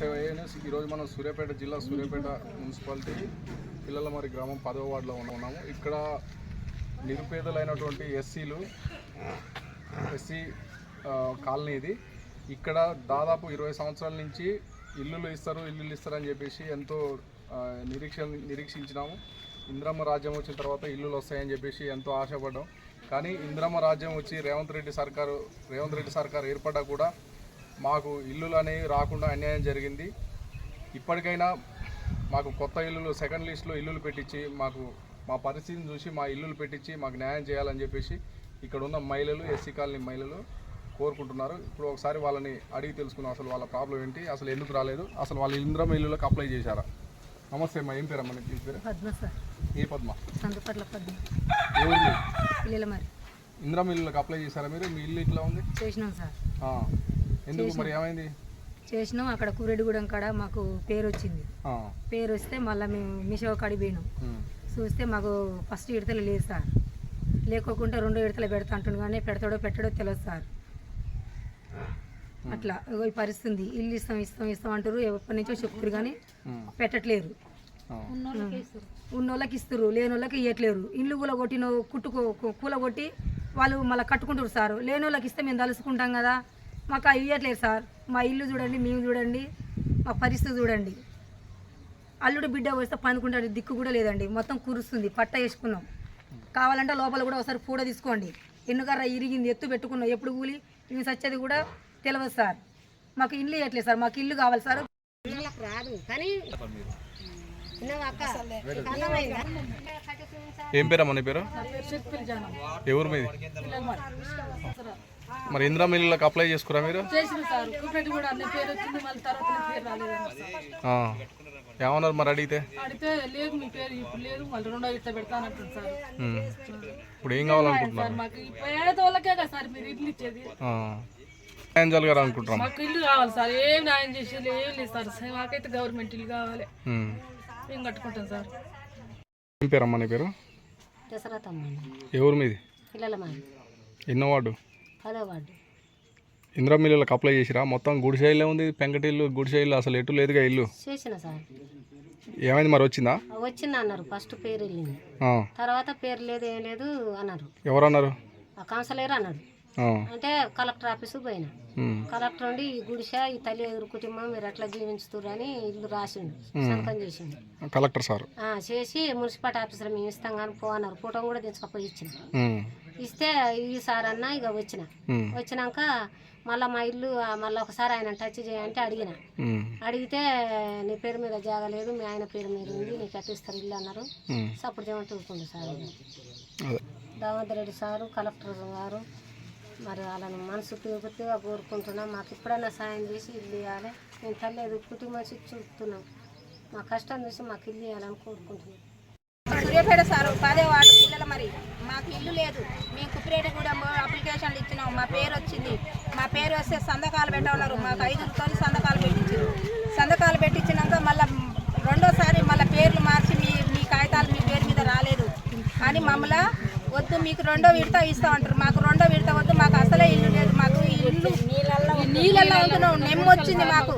నమస్తే వైఎన్ఎస్ ఈరోజు మనం సూర్యాపేట జిల్లా సూర్యాపేట మున్సిపాలిటీ పిల్లల మరి గ్రామం పదవ వార్డులో ఉన్నాము. ఇక్కడ నిరుపేదలైనటువంటి ఎస్సీలు ఎస్సీ కాలనీ ఇది. ఇక్కడ దాదాపు ఇరవై సంవత్సరాల నుంచి ఇల్లులు ఇస్తారు ఇల్లులు ఇస్తారని చెప్పేసి ఎంతో నిరీక్ష నిరీక్షించినాము. ఇంద్రమ్మ రాజ్యం వచ్చిన తర్వాత ఇల్లులు వస్తాయని చెప్పేసి ఎంతో ఆశపడ్డాం. కానీ ఇంద్రమ్మ రాజ్యం వచ్చి రేవంత్ రెడ్డి సర్కారు రేవంత్ రెడ్డి సర్కారు ఏర్పడ్డా కూడా మాకు ఇల్లులు అనేవి రాకుండా అన్యాయం జరిగింది. ఇప్పటికైనా మాకు కొత్త ఇల్లులు సెకండ్ లిస్ట్లో ఇల్లులు పెట్టించి మాకు మా పరిస్థితిని చూసి మా ఇల్లులు పెట్టించి మాకు న్యాయం చేయాలని చెప్పేసి ఇక్కడ ఉన్న మహిళలు ఎస్సీ కాలనీ మహిళలు కోరుకుంటున్నారు. ఇప్పుడు ఒకసారి వాళ్ళని అడిగి తెలుసుకున్నాం అసలు వాళ్ళ ప్రాబ్లం ఏంటి అసలు ఎందుకు రాలేదు అసలు వాళ్ళ ఇంద్రమ ఇల్లులకు అప్లై చేశారా? నమస్తే అమ్మా ఏం పేరమ్మా నీ పేరు? పద్మ సార్. ఏ పద్మ? ఇంద్రమ ఇల్లులకు అప్లై చేశారా మీరు? మీ ఇల్లు ఇట్లా ఉంది? చేసినాం సార్. ఆ. ఎందుకు మరి ఏమైంది? చేసినాం. అక్కడ కూరెడిగూడెం కాడ మాకు పేరు వచ్చింది ఆ. పేరు వస్తే మళ్ళీ మేము మిషో కాడికి పోయినాం. చూస్తే మాకు ఫస్ట్ విడతలు లేదు సార్. లేకోకుండా రెండో విడతలు పెడతా అంటుండు కానీ పెడతాడో పెట్టడో తెలియదు సార్. అట్లా ఈ పరిస్థితి ఇల్లు ఇస్తాం ఇస్తాం ఇస్తాం అంటారు ఎప్పటి నుంచో చెప్తారు కానీ. పెట్టట్లేరు ఆ. ఉన్నోళ్ళకి ఇస్తారు. లేని వాళ్ళకి ఇవ్వట్లేరు ఇల్లు కూల కొట్టిన కుట్టుకో కూల కొట్టి వాళ్ళు మళ్ళీ కట్టుకుంటారు సార్. లేని వాళ్ళకి ఇస్తే మేము తలుసుకుంటాం కదా. మాకు అవి ఇవ్వట్లేదు సార్. మా ఇల్లు చూడండి మేము చూడండి మా పరిస్థితి చూడండి. అల్లుడు బిడ్డ వస్తే పనుకుంటాడు దిక్కు కూడా లేదండి. మొత్తం కురుస్తుంది పట్ట వేసుకున్నాం. కావాలంటే లోపల కూడా ఒకసారి పూడ తీసుకోండి. ఎన్నుకర్ర ఇరిగింది ఎత్తు పెట్టుకున్నాం. ఎప్పుడు కూలి? ఇవి సచ్చేది కూడా తెలియదు సార్. మాకు ఇల్లు ఇవ్వట్లేదు సార్. మాకు ఇల్లు కావాలి సార్. రాదు. కానీ ఏం పేరమ్మా నీ పేరు? ఎవరు మీది? మరి ఇందిరా మిల్లులకు అప్లై చేసుకురా మీరు? చేసిన సార్. కుపెట్టి కూడా అన్ని పేరు వచ్చింది మళ్ళీ తర్వాత నా పేరు రాలేదు. ఆ. ఏమన్నారు మరి అడిగితే? ఇప్పుడు ఏం కావాలనుకుంటున్నారు. న్యాయం జరగాలి అనుకుంటున్నాం మాకు ఇల్లు కావాలి సార్ ఏం న్యాయం చేసేది ఏం లేదు సార్. మాకైతే గవర్నమెంట్ ఇల్లు కావాలి. మేము. కట్టుకుంటాం సార్. ఏం పేరమ్మా నీ పేరు? మీది పిల్లల మాది? ఎన్నో వార్డు? పదో వార్డు ఇందిరా మిల్లులకు అప్లై చేసిరా? మొత్తం గుడిసెయిలే ఉంది పెంకటిల్లు గుడిసెయిల్లు అసలు ఎటు లేదుగా ఇల్లు? చేసిన సార్. ఏమైంది మరి వచ్చిందా? వచ్చింది అన్నారు ఫస్ట్ పేరు వెళ్ళింది. తర్వాత పేరు లేదు ఏం లేదు అన్నారు. ఎవరన్నారు? ఆ కౌన్సిలర్ అన్నాడు. ఆ. అంటే కలెక్టర్ ఆఫీసు పోయినా. కలెక్టర్ ఉండి ఈ గుడిసె ఈ తల్లి ఎదురు కుటుంబం మీరు ఎట్లా జీవించుతురు అని ఇల్లు రాసిండు సంతకం చేసిండు. Collector sir. ఆ, చేసి మున్సిపాలిటీ ఆఫీసులో మేము ఇస్తాం కానీ పో అన్నారు. ఫోటో కూడా తెచ్చుకపోయి ఇచ్చిన ఉమ్. ఇస్తే ఈ సార్ అన్న ఇక వచ్చిన. వచ్చినాక మళ్ళీ మా ఇల్లు మళ్ళీ ఒకసారి ఆయన టచ్ చేయంటే అడిగిన. అడిగితే నీ పేరు మీద జాగా లేదు మీ ఆయన పేరు మీద ఉంది నీకు కట్టిస్తారు ఇల్లు? అన్నారు. ఉమ్. సప్పుడు చేయమంటే ఊరుకుంది sir Damodar Reddy sir collector గారు మరి వాళ్ళని మనసు పూర్తిగా కోరుకుంటున్నాం. మాకు ఎప్పుడైనా సాయం చేసి ఇల్లు ఇవ్వాలి. మేము తల్లి కుటుంబం చూస్తున్నాం. మా కష్టం చూసి మాకు ఇల్లు ఇవ్వాలని కోరుకుంటున్నాం. సూర్యాపేట సార్ పదే పిల్లలు మరి. మాకు ఇల్లు లేదు. మేము కుపిరేట కూడా అప్లికేషన్లు ఇచ్చినాం. మా పేరు వచ్చింది. మా పేరు వస్తే సంతకాలు పెట్టాలన్నారు మాకు ఐదుతో సంతకాలు పెట్టించారు. సంతకాలు పెట్టించినాక మళ్ళీ రెండోసారి మళ్ళీ పేర్లు మార్చి మీ మీ కాగితాలు మీ పేరు మీద రాలేదు. అని మమ్మల్ని వద్దు మీకు రెండో విడత ఇస్తామంటారు. మాకు రెండో విడత వద్దు. మాకు అసలే ఇల్లు లేదు. మాకు ఇల్లు నీళ్ళల్లో ఉంటున్నాం నెమ్మ వచ్చింది మాకు.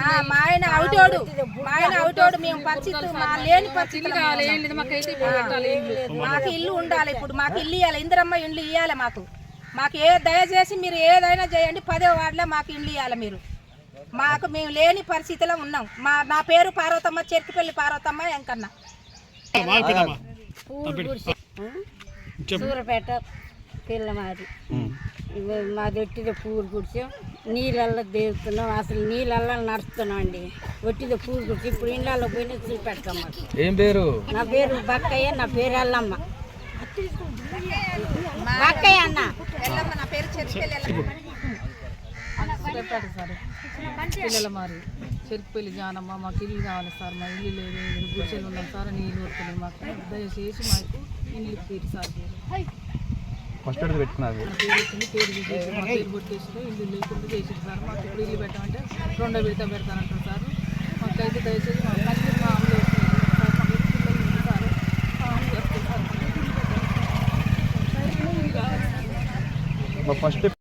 ఆ, మా ఆయన అవుటోడు మా ఆయన అవుటోడు మేము పరిస్థితి మా లేని పరిస్థితి మాకు ఇల్లు ఉండాలి ఇప్పుడు మాకు ఇల్లు ఇవ్వాలి ఇందిరమ్మ ఇల్లు ఇవ్వాలి మాకు. మాకు ఏ దయచేసి మీరు ఏదైనా చేయండి పదే వార్డులో మాకు ఇల్లు ఇవ్వాలి మీరు. మాకు మేము లేని పరిస్థితిలో ఉన్నాం. మా నా పేరు పార్వతమ్మ చెరుకుపల్లి పార్వతమ్మ ఎంకన్న సూరపేట పిల్ల మాది ఒట్టిద పూలు కుడిచాం. నీళ్ళల్లో దేవుతున్నాం. అసలు నీళ్ళల్లో నడుస్తున్నాం అండి. ఒట్టిద పూలు కుడిచి ఇప్పుడు ఇళ్ళల్లో పోయి చూపెడతాం ఏం పేరు? నా పేరు బక్కయ్య నా పేరు ఎల్లమ్మ. బక్కయ్య అన్న. ఎల్లమ్మ నా పేరు సార్. పిల్లల మరి. చెరుకుపల్లి జానమ్మ మాకు ఇల్లు కావాలి సార్. మా ఇల్లు లేదు గుడిసెలు ఉన్నాం సార్ నీళ్ళు వస్తున్నాయి మాకు. దయచేసి మాకు ఇల్లు తీరు సార్. ఫస్ట్ ఎయిడ్ పెట్టుకున్నది మా రెండో విడత పెడతానంటారు సార్ మాకైతే దయచేసి ఫస్ట్